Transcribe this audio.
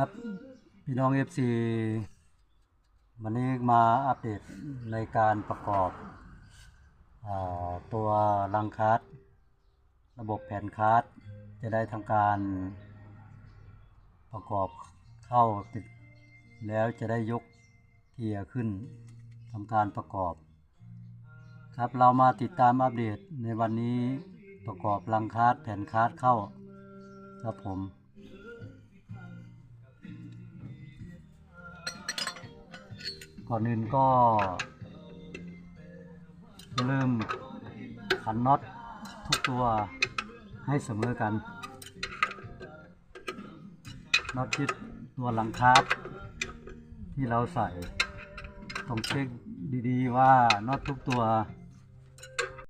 ครับพี่น้อง FC วันนี้มาอัปเดตในการประกอบอตัวรังคัสระบบแผ่นคัสจะได้ทำการประกอบเข้าติดแล้วจะได้ยกเกียร์ขึ้นทำการประกอบ ครับเรามาติดตามอัปเดตในวันนี้ประกอบรังคัสแผ่นคัสเข้าครับผม ก่อนอื่นก็ เริ่มขันน็อตทุกตัวให้เสมอกันน็อตยึดตัวหลังคาร์ที่เราใส่ต้องเช็คดีๆว่าน็อตทุกตัว